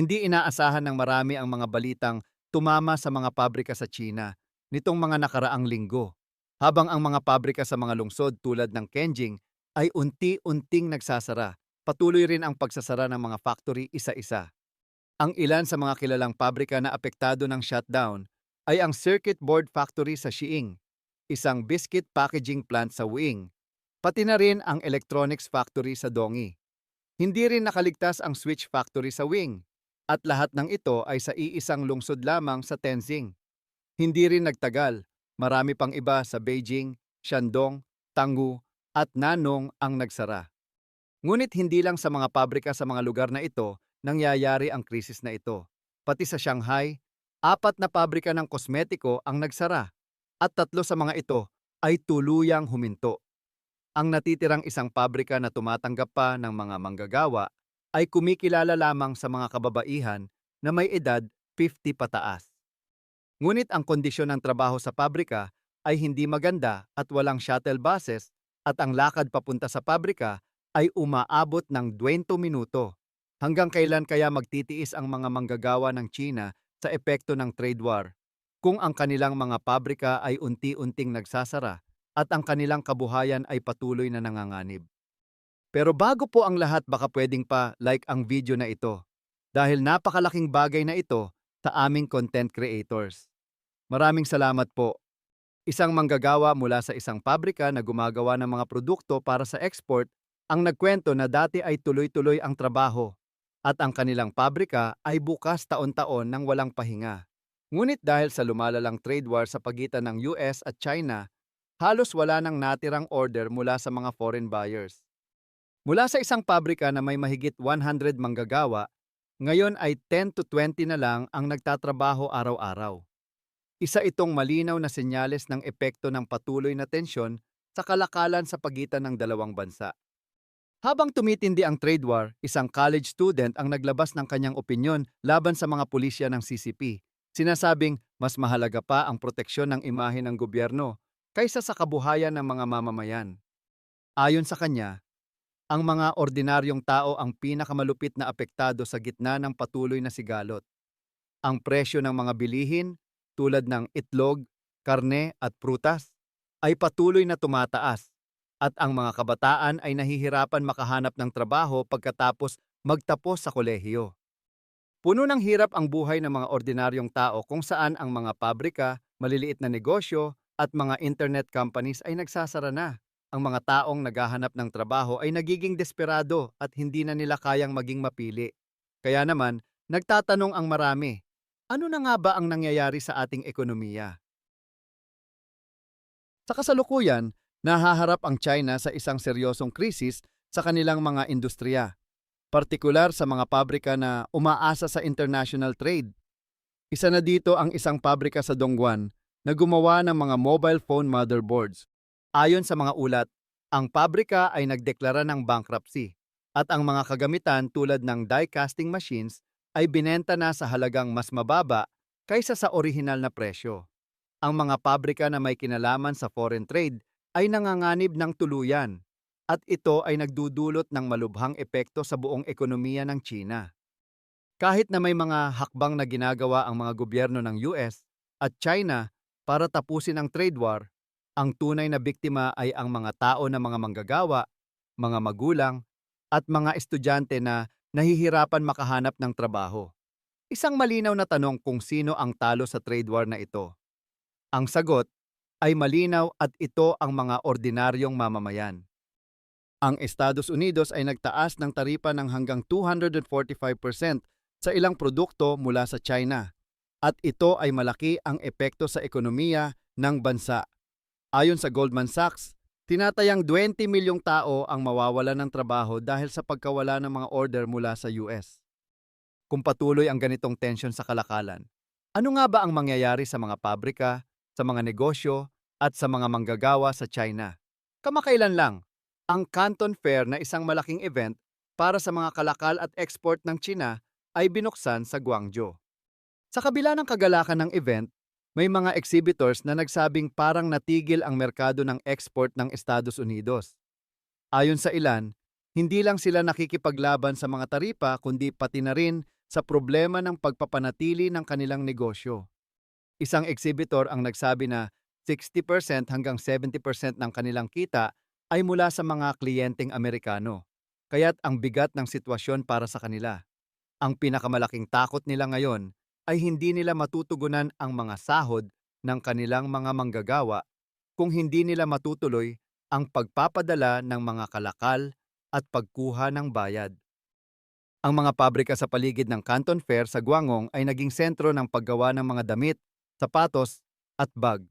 Hindi inaasahan ng marami ang mga balitang tumama sa mga pabrika sa China nitong mga nakaraang linggo, habang ang mga pabrika sa mga lungsod tulad ng Kenjing ay unti-unting nagsasara. Patuloy rin ang pagsasara ng mga factory isa-isa. Ang ilan sa mga kilalang pabrika na apektado ng shutdown ay ang circuit board factory sa Xiing, isang biscuit packaging plant sa Wing, pati na rin ang electronics factory sa Dongi. Hindi rin nakaligtas ang switch factory sa Wing, at lahat ng ito ay sa iisang lungsod lamang sa Tenzing. Hindi rin nagtagal, marami pang iba sa Beijing, Shandong, Tanggu at Nanong ang nagsara. Ngunit hindi lang sa mga pabrika sa mga lugar na ito nangyayari ang krisis na ito. Pati sa Shanghai, apat na pabrika ng kosmetiko ang nagsara at tatlo sa mga ito ay tuluyang huminto. Ang natitirang isang pabrika na tumatanggap pa ng mga manggagawa ay kumikilala lamang sa mga kababaihan na may edad 50 pataas. Ngunit ang kondisyon ng trabaho sa pabrika ay hindi maganda at walang shuttle buses at ang lakad papunta sa pabrika ay umaabot ng 20 minuto. Hanggang kailan kaya magtitiis ang mga manggagawa ng China sa epekto ng trade war kung ang kanilang mga pabrika ay unti-unting nagsasara at ang kanilang kabuhayan ay patuloy na nanganganib. Pero bago po ang lahat baka pwedeng pa like ang video na ito dahil napakalaking bagay na ito sa aming content creators. Maraming salamat po. Isang manggagawa mula sa isang pabrika na gumagawa ng mga produkto para sa export ang nagkwento na dati ay tuloy-tuloy ang trabaho at ang kanilang pabrika ay bukas taon-taon ng walang pahinga. Ngunit dahil sa lumalalang trade war sa pagitan ng US at China, halos wala nang natirang order mula sa mga foreign buyers. Mula sa isang pabrika na may mahigit 100 manggagawa, ngayon ay 10 to 20 na lang ang nagtatrabaho araw-araw. Isa itong malinaw na senyales ng epekto ng patuloy na tensyon sa kalakalan sa pagitan ng dalawang bansa. Habang tumitindi ang trade war, isang college student ang naglabas ng kanyang opinyon laban sa mga pulisya ng CCP. Sinasabing mas mahalaga pa ang proteksyon ng imahe ng gobyerno kaysa sa kabuhayan ng mga mamamayan. Ayon sa kanya, ang mga ordinaryong tao ang pinakamalupit na apektado sa gitna ng patuloy na sigalot. Ang presyo ng mga bilihin, tulad ng itlog, karne at prutas, ay patuloy na tumataas at ang mga kabataan ay nahihirapan makahanap ng trabaho pagkatapos magtapos sa kolehiyo. Puno ng hirap ang buhay ng mga ordinaryong tao kung saan ang mga pabrika, maliliit na negosyo at mga internet companies ay nagsasara na ang mga taong naghahanap ng trabaho ay nagiging desperado at hindi na nila kayang maging mapili. Kaya naman, nagtatanong ang marami, ano na nga ba ang nangyayari sa ating ekonomiya? Sa kasalukuyan, nahaharap ang China sa isang seryosong krisis sa kanilang mga industriya, partikular sa mga pabrika na umaasa sa international trade. Isa na dito ang isang pabrika sa Dongguan na gumawa ng mga mobile phone motherboards Ayon sa mga ulat, ang pabrika ay nagdeklara ng bankruptcy at ang mga kagamitan tulad ng die casting machines ay binenta na sa halagang mas mababa kaysa sa orihinal na presyo. Ang mga pabrika na may kinalaman sa foreign trade ay nanganganib ng tuluyan at ito ay nagdudulot ng malubhang epekto sa buong ekonomiya ng China. Kahit na may mga hakbang na ginagawa ang mga gobyerno ng US at China para tapusin ang trade war, ang tunay na biktima ay ang mga tao na mga manggagawa, mga magulang, at mga estudyante na nahihirapan makahanap ng trabaho. Isang malinaw na tanong kung sino ang talo sa trade war na ito. Ang sagot ay malinaw at ito ang mga ordinaryong mamamayan. Ang Estados Unidos ay nagtaas ng taripa ng hanggang 245% sa ilang produkto mula sa China at ito ay malaki ang epekto sa ekonomiya ng bansa. Ayon sa Goldman Sachs, tinatayang 20 milyong tao ang mawawala ng trabaho dahil sa pagkawala ng mga order mula sa US. Kung patuloy ang ganitong tensyon sa kalakalan, ano nga ba ang mangyayari sa mga pabrika, sa mga negosyo, at sa mga manggagawa sa China? Kamakailan lang, ang Canton Fair na isang malaking event para sa mga kalakal at export ng China ay binuksan sa Guangzhou. Sa kabila ng kagalakan ng event, may mga exhibitors na nagsabing parang natigil ang merkado ng export ng Estados Unidos. Ayon sa ilan, hindi lang sila nakikipaglaban sa mga taripa kundi pati na rin sa problema ng pagpapanatili ng kanilang negosyo. Isang exhibitor ang nagsabi na 60% hanggang 70% ng kanilang kita ay mula sa mga kliyenteng Amerikano. Kaya't ang bigat ng sitwasyon para sa kanila. Ang pinakamalaking takot nila ngayon ay hindi nila matutugunan ang mga sahod ng kanilang mga manggagawa kung hindi nila matutuloy ang pagpapadala ng mga kalakal at pagkuha ng bayad. Ang mga pabrika sa paligid ng Canton Fair sa Guangdong ay naging sentro ng paggawa ng mga damit, sapatos at bag.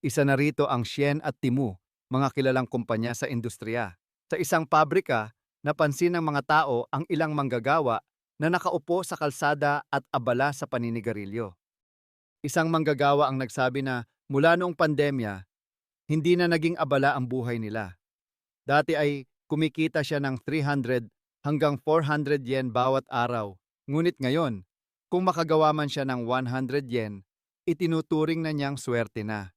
Isa na rito ang Shen at Timu, mga kilalang kumpanya sa industriya. Sa isang pabrika, napansin ng mga tao ang ilang manggagawa na nakaupo sa kalsada at abala sa paninigarilyo. Isang manggagawa ang nagsabi na mula noong pandemya, hindi na naging abala ang buhay nila. Dati ay kumikita siya ng 300 hanggang 400 yen bawat araw. Ngunit ngayon, kung makagawa man siya ng 100 yen, itinuturing na niyang swerte na.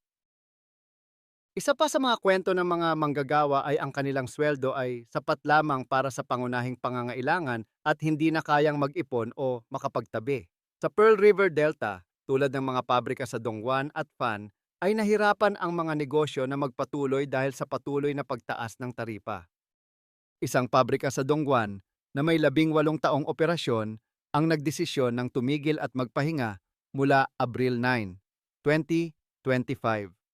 Isa pa sa mga kwento ng mga manggagawa ay ang kanilang sweldo ay sapat lamang para sa pangunahing pangangailangan at hindi na kayang mag-ipon o makapagtabi. Sa Pearl River Delta, tulad ng mga pabrika sa Dongguan at Fan, ay nahirapan ang mga negosyo na magpatuloy dahil sa patuloy na pagtaas ng taripa. Isang pabrika sa Dongguan na may labing walong taong operasyon ang nagdesisyon ng tumigil at magpahinga mula Abril 9, 2025.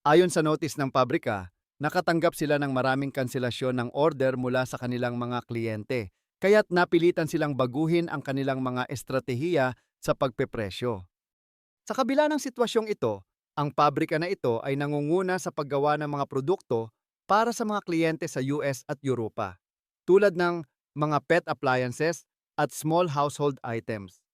Ayon sa notice ng pabrika, nakatanggap sila ng maraming kanselasyon ng order mula sa kanilang mga kliyente, kaya't napilitan silang baguhin ang kanilang mga estratehiya sa pagpepresyo. Sa kabila ng sitwasyong ito, ang pabrika na ito ay nangunguna sa paggawa ng mga produkto para sa mga kliyente sa US at Europa, tulad ng mga pet appliances at small household items.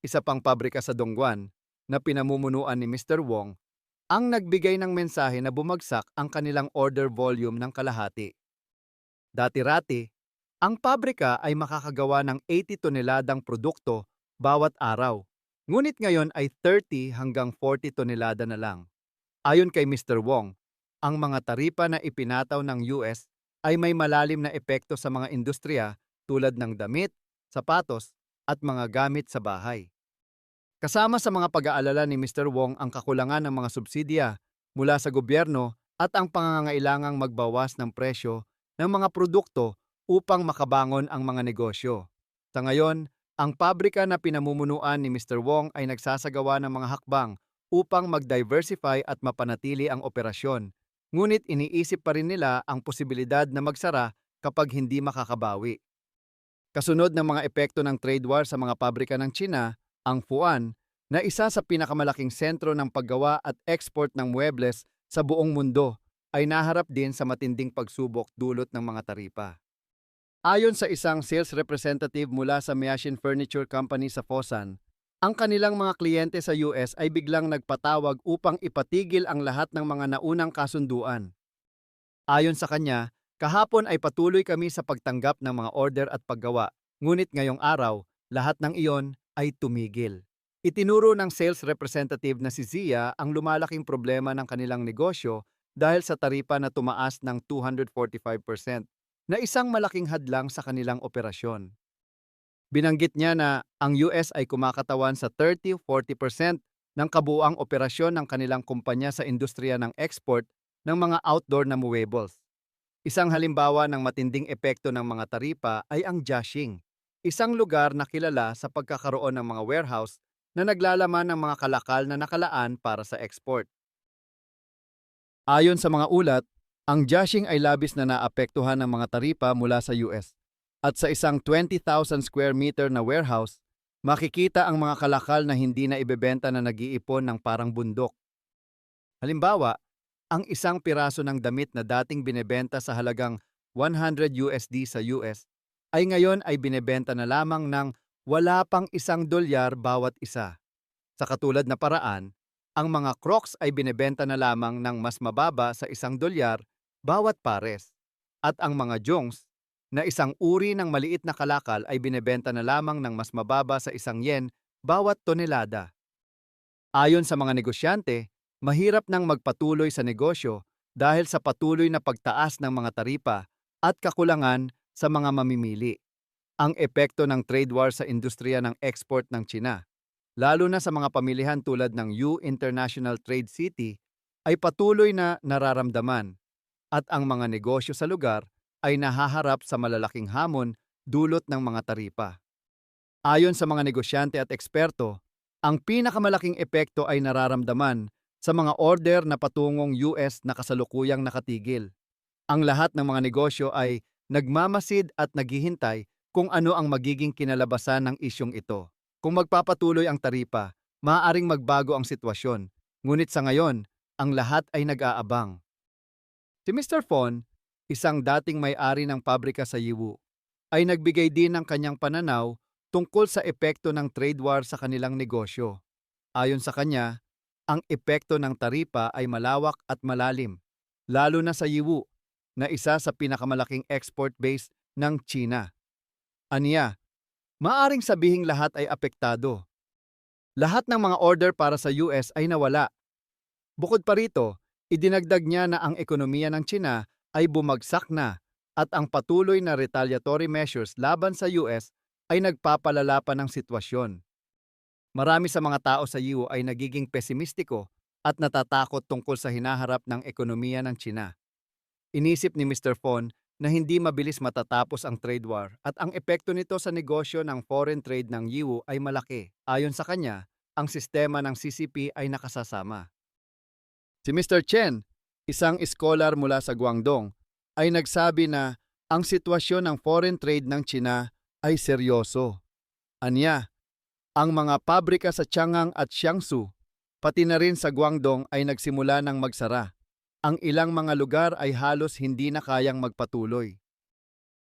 Isa pang pabrika sa Dongguan na pinamumunuan ni Mr. Wong ang nagbigay ng mensahe na bumagsak ang kanilang order volume ng kalahati. Dati-rati, ang pabrika ay makakagawa ng 80 toneladang produkto bawat araw. Ngunit ngayon ay 30 hanggang 40 tonelada na lang. Ayon kay Mr. Wong, ang mga taripa na ipinataw ng US ay may malalim na epekto sa mga industriya tulad ng damit, sapatos, at mga gamit sa bahay. Kasama sa mga pag-aalala ni Mr. Wong ang kakulangan ng mga subsidya mula sa gobyerno at ang pangangailangang magbawas ng presyo ng mga produkto upang makabangon ang mga negosyo. Sa ngayon, ang pabrika na pinamumunuan ni Mr. Wong ay nagsasagawa ng mga hakbang upang mag-diversify at mapanatili ang operasyon. Ngunit iniisip pa rin nila ang posibilidad na magsara kapag hindi makakabawi. Kasunod ng mga epekto ng trade war sa mga pabrika ng China, ang Fuan, na isa sa pinakamalaking sentro ng paggawa at export ng muebles sa buong mundo, ay naharap din sa matinding pagsubok dulot ng mga taripa. Ayon sa isang sales representative mula sa Miashin Furniture Company sa Fosan, ang kanilang mga kliyente sa US ay biglang nagpatawag upang ipatigil ang lahat ng mga naunang kasunduan. Ayon sa kanya, kahapon ay patuloy kami sa pagtanggap ng mga order at paggawa, ngunit ngayong araw, lahat ng iyon ay tumigil. Itinuro ng sales representative na si Zia ang lumalaking problema ng kanilang negosyo dahil sa taripa na tumaas ng 245% na isang malaking hadlang sa kanilang operasyon. Binanggit niya na ang US ay kumakatawan sa 30-40% ng kabuang operasyon ng kanilang kumpanya sa industriya ng export ng mga outdoor na muebles. Isang halimbawa ng matinding epekto ng mga taripa ay ang Jiaxing, isang lugar na kilala sa pagkakaroon ng mga warehouse na naglalaman ng mga kalakal na nakalaan para sa export. Ayon sa mga ulat, ang Jiaxing ay labis na naapektuhan ng mga taripa mula sa US. At sa isang 20,000 square meter na warehouse, makikita ang mga kalakal na hindi na ibebenta na nag-iipon ng parang bundok. Halimbawa, ang isang piraso ng damit na dating binebenta sa halagang 100 USD sa US ay ngayon ay binebenta na lamang ng wala pang isang dolyar bawat isa. Sa katulad na paraan, ang mga crocs ay binebenta na lamang ng mas mababa sa isang dolyar bawat pares. At ang mga jongs, na isang uri ng maliit na kalakal ay binebenta na lamang ng mas mababa sa isang yen bawat tonelada. Ayon sa mga negosyante, mahirap nang magpatuloy sa negosyo dahil sa patuloy na pagtaas ng mga taripa at kakulangan sa mga mamimili. ang epekto ng trade war sa industriya ng export ng China. Lalo na sa mga pamilihan tulad ng U International Trade City ay patuloy na nararamdaman at ang mga negosyo sa lugar ay nahaharap sa malalaking hamon dulot ng mga taripa. Ayon sa mga negosyante at eksperto, ang pinakamalaking epekto ay nararamdaman sa mga order na patungong US na kasalukuyang nakatigil. Ang lahat ng mga negosyo ay nagmamasid at naghihintay kung ano ang magiging kinalabasan ng isyong ito. Kung magpapatuloy ang taripa, maaaring magbago ang sitwasyon. Ngunit sa ngayon, ang lahat ay nag-aabang. Si Mr. Fon, isang dating may-ari ng pabrika sa Yiwu, ay nagbigay din ng kanyang pananaw tungkol sa epekto ng trade war sa kanilang negosyo. Ayon sa kanya, ang epekto ng taripa ay malawak at malalim, lalo na sa Yiwu, na isa sa pinakamalaking export base ng China. Aniya, maaring sabihing lahat ay apektado. Lahat ng mga order para sa US ay nawala. Bukod pa rito, idinagdag niya na ang ekonomiya ng China ay bumagsak na at ang patuloy na retaliatory measures laban sa US ay nagpapalala pa ng sitwasyon. Marami sa mga tao sa EU ay nagiging pesimistiko at natatakot tungkol sa hinaharap ng ekonomiya ng China. Inisip ni Mr. Fon na hindi mabilis matatapos ang trade war at ang epekto nito sa negosyo ng foreign trade ng EU ay malaki. Ayon sa kanya, ang sistema ng CCP ay nakasasama. Si Mr. Chen, isang scholar mula sa Guangdong, ay nagsabi na ang sitwasyon ng foreign trade ng China ay seryoso. Anya, ang mga pabrika sa Chang'an at Jiangsu, pati na rin sa Guangdong ay nagsimula ng magsara. Ang ilang mga lugar ay halos hindi na kayang magpatuloy.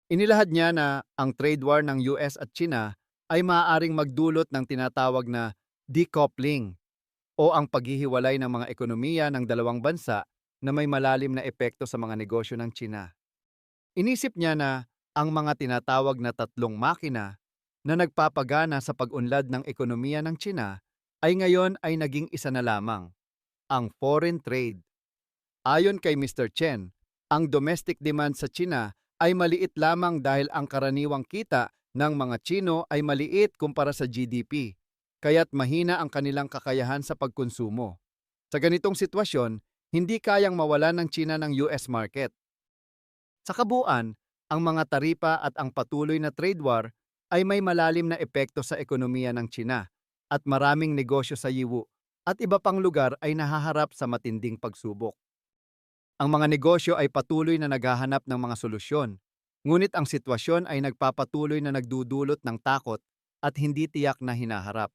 Inilahad niya na ang trade war ng US at China ay maaaring magdulot ng tinatawag na decoupling o ang paghihiwalay ng mga ekonomiya ng dalawang bansa na may malalim na epekto sa mga negosyo ng China. Inisip niya na ang mga tinatawag na tatlong makina na nagpapagana sa pag-unlad ng ekonomiya ng China ay ngayon ay naging isa na lamang, ang foreign trade. Ayon kay Mr. Chen, ang domestic demand sa China ay maliit lamang dahil ang karaniwang kita ng mga Chino ay maliit kumpara sa GDP, kaya't mahina ang kanilang kakayahan sa pagkonsumo. Sa ganitong sitwasyon, hindi kayang mawalan ng China ng US market. Sa kabuuan, ang mga taripa at ang patuloy na trade war ay may malalim na epekto sa ekonomiya ng China at maraming negosyo sa Yiwu at iba pang lugar ay nahaharap sa matinding pagsubok. Ang mga negosyo ay patuloy na naghahanap ng mga solusyon, ngunit ang sitwasyon ay nagpapatuloy na nagdudulot ng takot at hindi tiyak na hinaharap.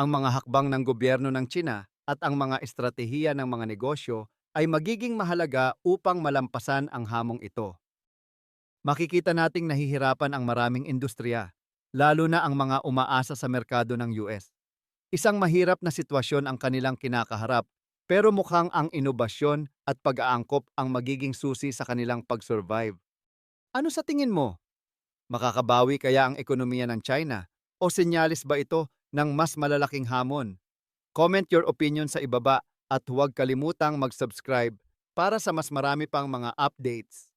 Ang mga hakbang ng gobyerno ng China at ang mga estratehiya ng mga negosyo ay magiging mahalaga upang malampasan ang hamong ito. Makikita nating nahihirapan ang maraming industriya, lalo na ang mga umaasa sa merkado ng US. Isang mahirap na sitwasyon ang kanilang kinakaharap pero mukhang ang inobasyon at pag-aangkop ang magiging susi sa kanilang pag-survive. Ano sa tingin mo? Makakabawi kaya ang ekonomiya ng China? O senyalis ba ito ng mas malalaking hamon? Comment your opinion sa ibaba at huwag kalimutang mag-subscribe para sa mas marami pang mga updates.